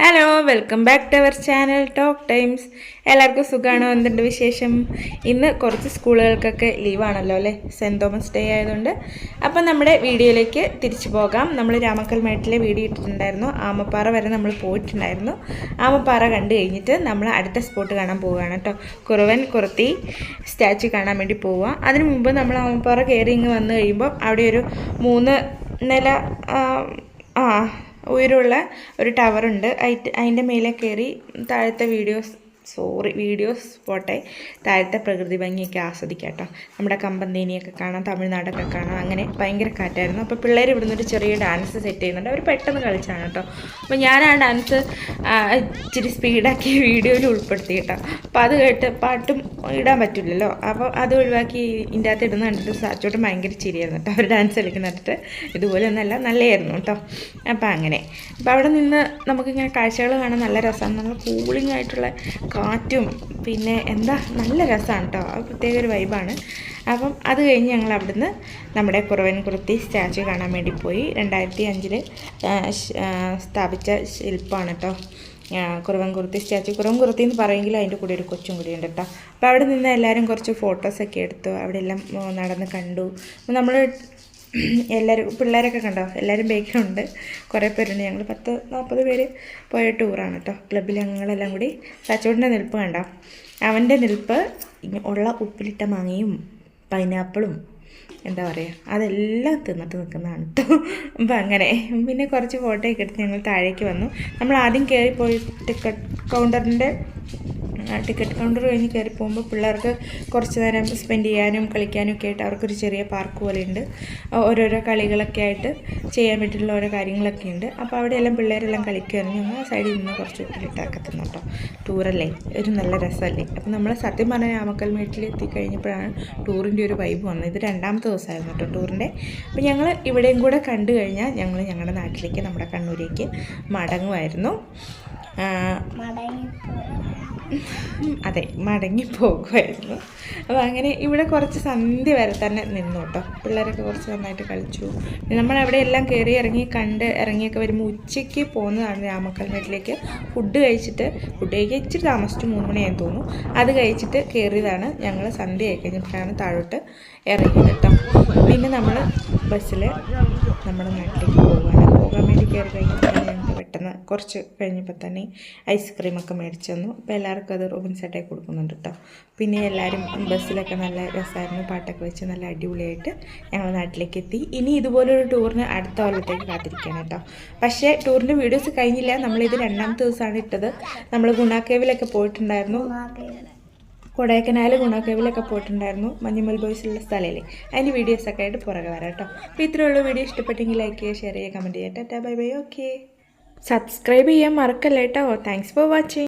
Hello welcome back to our channel talk times എല്ലാവർക്കും സുഖമാണോ എന്തുണ്ട് വിശേഷം? ഇന്ന് കുറച്ച് സ്കൂളുകൾക്കൊക്കെ ലീവാണല്ലോ അല്ലേ? സെന്റ് തോമസ് ഡേ ആയതുകൊണ്ട്. അപ്പം നമ്മുടെ വീഡിയോയിലേക്ക് തിരിച്ചു പോകാം. നമ്മൾ രാമക്കൽമേട്ടിലെ വീഡിയോ ഇട്ടിട്ടുണ്ടായിരുന്നു. ആമപ്പാറ വരെ നമ്മൾ പോയിട്ടുണ്ടായിരുന്നു. ആമപ്പാറ കണ്ടു കഴിഞ്ഞിട്ട് നമ്മൾ അടുത്ത സ്പോട്ട് കാണാൻ പോവുകയാണ് കേട്ടോ. കുറവൻ കുറത്തി സ്റ്റാച്ചു കാണാൻ വേണ്ടി പോവുക. അതിന് മുമ്പ് നമ്മൾ ആമപ്പാറ കയറി ഇങ്ങ് വന്നു കഴിയുമ്പോൾ അവിടെ ഒരു മൂന്ന് നില ആ, ഉയരമുള്ള ഒരു ടവറുണ്ട്. അതിന്റെ മേലെ കയറി താഴത്തെ വീഡിയോസ് സോറി വീഡിയോസ് പോട്ടെ. താഴത്തെ പ്രകൃതി ഭംഗിയൊക്കെ ആസ്വദിക്കാം കേട്ടോ നമ്മുടെ കമ്പന്തേനിയൊക്കെ കാണാം തമിഴ്നാടൊക്കെ കാണാം. അങ്ങനെ ഭയങ്കര കാറ്റായിരുന്നു. അപ്പോൾ പിള്ളേർ ഇവിടുന്ന് ഒരു ചെറിയ ഡാൻസ് സെറ്റ് ചെയ്യുന്നുണ്ട്. അവർ പെട്ടെന്ന് കളിച്ചാണ് കേട്ടോ. അപ്പോൾ ഞാൻ ആ ഡാൻസ് ഇച്ചിരി സ്പീഡാക്കി വീഡിയോയിൽ ഉൾപ്പെടുത്തി കേട്ടോ. അപ്പോൾ അത് കേട്ട് പാട്ടും ഇടാൻ പറ്റില്ലല്ലോ. അപ്പോൾ അത് ഒഴിവാക്കി ഇതിന്റെ അകത്ത് ഇടുന്ന കണ്ടിട്ട് സാച്ചോട്ട് ഭയങ്കര ചിരിയായിരുന്നു കേട്ടോ. അവർ ഡാൻസ് കളിക്കുന്ന കണ്ടിട്ട് ഇതുപോലെ ഒന്നല്ല നല്ലതായിരുന്നു കേട്ടോ. അപ്പോൾ അങ്ങനെ. അപ്പോൾ അവിടെ നിന്ന് നമുക്കിങ്ങനെ കാഴ്ചകൾ കാണാൻ നല്ല രസമാണ്. നല്ല കൂളിംഗ് ആയിട്ടുള്ള കാറ്റും പിന്നെ എന്താ നല്ല രസമാണ് കേട്ടോ അത് പ്രത്യേക ഒരു വൈബാണ് അപ്പം അത് കഴിഞ്ഞ് ഞങ്ങൾ അവിടുന്ന് നമ്മുടെ കുറവൻ കുർത്തി സ്റ്റാച്ചു കാണാൻ വേണ്ടി പോയി. രണ്ടായിരത്തി അഞ്ചിൽ സ്ഥാപിച്ച ശില്പമാണ് കേട്ടോ കുറവൻ കുർത്തി സ്റ്റാച്ചു കുറവൻ കുർത്തി എന്ന് പറയുമെങ്കിൽ അതിന്റെ കൂടെ ഒരു കൊച്ചും കൂടി ഉണ്ട് കേട്ടോ അപ്പോൾ അവിടെ നിന്ന് എല്ലാവരും കുറച്ച് ഫോട്ടോസൊക്കെ എടുത്തു. അവിടെ എല്ലാം നടന്ന് കണ്ടു. നമ്മൾ എല്ലാവരും പിള്ളേരൊക്കെ കണ്ടോ? എല്ലാവരും ബേക്കിലുണ്ട് കുറേ പേരുണ്ട്. ഞങ്ങൾ പത്ത് നാൽപ്പത് പേര് പോയ ടൂറാണ് കേട്ടോ ക്ലബ്ബിൽ ഞങ്ങളെല്ലാം കൂടി സച്ചോടിന്റെ നിൽപ്പ് കണ്ടോ? അവന്റെ നിൽപ്പ് ഉള്ള ഉപ്പിലിട്ട മാങ്ങയും പൈനാപ്പിളും എന്താ പറയുക അതെല്ലാം തിന്നിട്ട് നിൽക്കുന്നതാണ് കേട്ടോ അപ്പം അങ്ങനെ പിന്നെ കുറച്ച് ഫോട്ടോയൊക്കെ എടുത്ത് ഞങ്ങൾ താഴേക്ക് വന്നു. നമ്മൾ ആദ്യം കയറിപ്പോയി ടിക്കറ്റ് കൗണ്ടറിന്റെ ടിക്കറ്റ് കൗണ്ടർ കഴിഞ്ഞ് കയറി പോകുമ്പോൾ പിള്ളേർക്ക് കുറച്ച് നേരം സ്പെൻഡ് ചെയ്യാനും കളിക്കാനും ഒക്കെ ആയിട്ട് അവർക്കൊരു ചെറിയ പാർക്ക് പോലെയുണ്ട്. ഓരോരോ കളികളൊക്കെ ആയിട്ട് ചെയ്യാൻ പറ്റിയിട്ടുള്ള ഓരോ കാര്യങ്ങളൊക്കെ ഉണ്ട്. അപ്പോൾ അവിടെയെല്ലാം പിള്ളേരെല്ലാം കളിക്കുമായിരുന്നു. ഞങ്ങൾ ആ സൈഡിൽ നിന്ന് കുറച്ച് ഉപ്പിലിട്ടൊക്കെ തിന്നു കേട്ടോ ടൂറല്ലേ ഒരു നല്ല രസമല്ലേ? അപ്പോൾ നമ്മൾ സത്യം പറഞ്ഞാൽ രാമക്കൽ മീറ്റിൽ എത്തിക്കഴിഞ്ഞപ്പോഴാണ് ടൂറിന്റെ ഒരു വൈബ് വന്നത്. ഇത് രണ്ടാമത്തെ ദിവസമായിരുന്നു കേട്ടോ ടൂറിന്റെ അപ്പോൾ ഞങ്ങൾ ഇവിടെയും കൂടെ കണ്ടു കഴിഞ്ഞാൽ ഞങ്ങൾ ഞങ്ങളുടെ നാട്ടിലേക്ക് നമ്മുടെ കണ്ണൂരേക്ക് മടങ്ങുമായിരുന്നു. ഉം, അതെ മടങ്ങി പോകുമായിരുന്നു അപ്പോൾ അങ്ങനെ ഇവിടെ കുറച്ച് സന്ധ്യ വരെ തന്നെ നിന്നു കേട്ടോ. പിള്ളേരൊക്കെ കുറച്ച് നന്നായിട്ട് കളിച്ചു. നമ്മളവിടെ എല്ലാം കയറി ഇറങ്ങി കണ്ട് ഇറങ്ങിയൊക്കെ വരുമ്പോൾ ഉച്ചയ്ക്ക് പോകുന്നതാണ് രാമക്കൽമേട്ടിലേക്ക്. ഫുഡ് കഴിച്ചിട്ട് ഫുഡ് കഴിക്കാൻ ഇച്ചിരി താമസിച്ചു മൂന്ന് മണിയായി തോന്നുന്നു. അത് കഴിച്ചിട്ട് കയറിയതാണ് ഞങ്ങൾ സന്ധ്യ ആയി കഴിഞ്ഞപ്പോഴാണ് താഴോട്ട് ഇറങ്ങിയത് കേട്ടോ. പിന്നെ നമ്മൾ ബസ്സിൽ നമ്മുടെ നാട്ടിലേക്ക് പോകുവാണ് പോകാൻ വേണ്ടി കയറി കഴിഞ്ഞപ്പോൾ പെട്ടെന്ന് കുറച്ച് കഴിഞ്ഞപ്പോൾ തന്നെ ഐസ്ക്രീമൊക്കെ മേടിച്ചു തന്നു അപ്പോൾ എല്ലാവർക്കും അത് റോബിൻ സെറ്റായി കൊടുക്കുന്നുണ്ട് കേട്ടോ. പിന്നെ എല്ലാവരും ബസ്സിലൊക്കെ നല്ല രസമായിരുന്നു. പാട്ടൊക്കെ വെച്ച് നല്ല അടിപൊളിയായിട്ട് ഞങ്ങൾ നാട്ടിലേക്ക് എത്തി ഇനി ഇതുപോലൊരു ടൂറിന് അടുത്ത കൊല്ലത്തേക്ക് കാത്തിരിക്കുകയാണ് കേട്ടോ. പക്ഷേ ടൂറിന്റെ വീഡിയോസ് കഴിഞ്ഞില്ല. നമ്മളിത് രണ്ടാമത്തെ ദിവസമാണ് ഇട്ടത്. നമ്മൾ ഗുണാക്കേവിലൊക്കെ പോയിട്ടുണ്ടായിരുന്നു. കൊടൈക്കനാൽ ഗുണാക്കേവിലൊക്കെ പോയിട്ടുണ്ടായിരുന്നു. മഞ്ഞുമൽ ബോയ്സിലുള്ള സ്ഥലമല്ലേ അതിന്റെ വീഡിയോസൊക്കെ ആയിട്ട് പുറകെ വരാം കേട്ടോ. അപ്പോൾ ഇത്രയുള്ള വീഡിയോ ഇഷ്ടപ്പെട്ടെങ്കിൽ ലൈക്ക് ചെയ്യുക ഷെയർ ചെയ്യുക കമന്റ് ചെയ്യുക. Tata bye bye. Okay. Subscribe ചെയ്യാൻ മറക്കല്ലേട്ടോ താങ്ക്സ് ഫോർ വാച്ചിങ്